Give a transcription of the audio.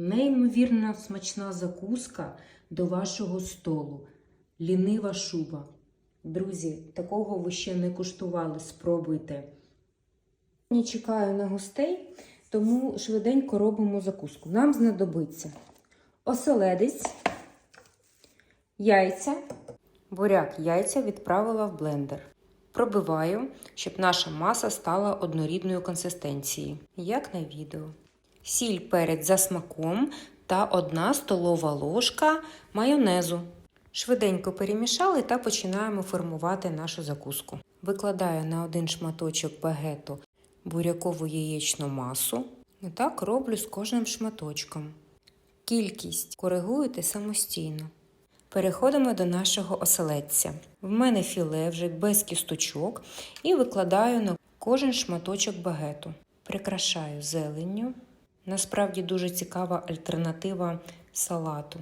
Неймовірно смачна закуска до вашого столу. Лінива шуба. Друзі, такого ви ще не куштували, спробуйте. Не чекаю на гостей, тому швиденько робимо закуску. Нам знадобиться оселедець, яйця, буряк яйця відправила в блендер. Пробиваю, щоб наша маса стала однорідної консистенції, як на відео. Сіль перець за смаком та 1 столова ложка майонезу. Швиденько перемішали та починаємо формувати нашу закуску. Викладаю на один шматочок багету бурякову яєчну масу. І так роблю з кожним шматочком. Кількість коригуєте самостійно. Переходимо до нашого оселедця. В мене філе вже без кісточок і викладаю на кожен шматочок багету. Прикрашаю зеленню. Насправді дуже цікава альтернатива салату.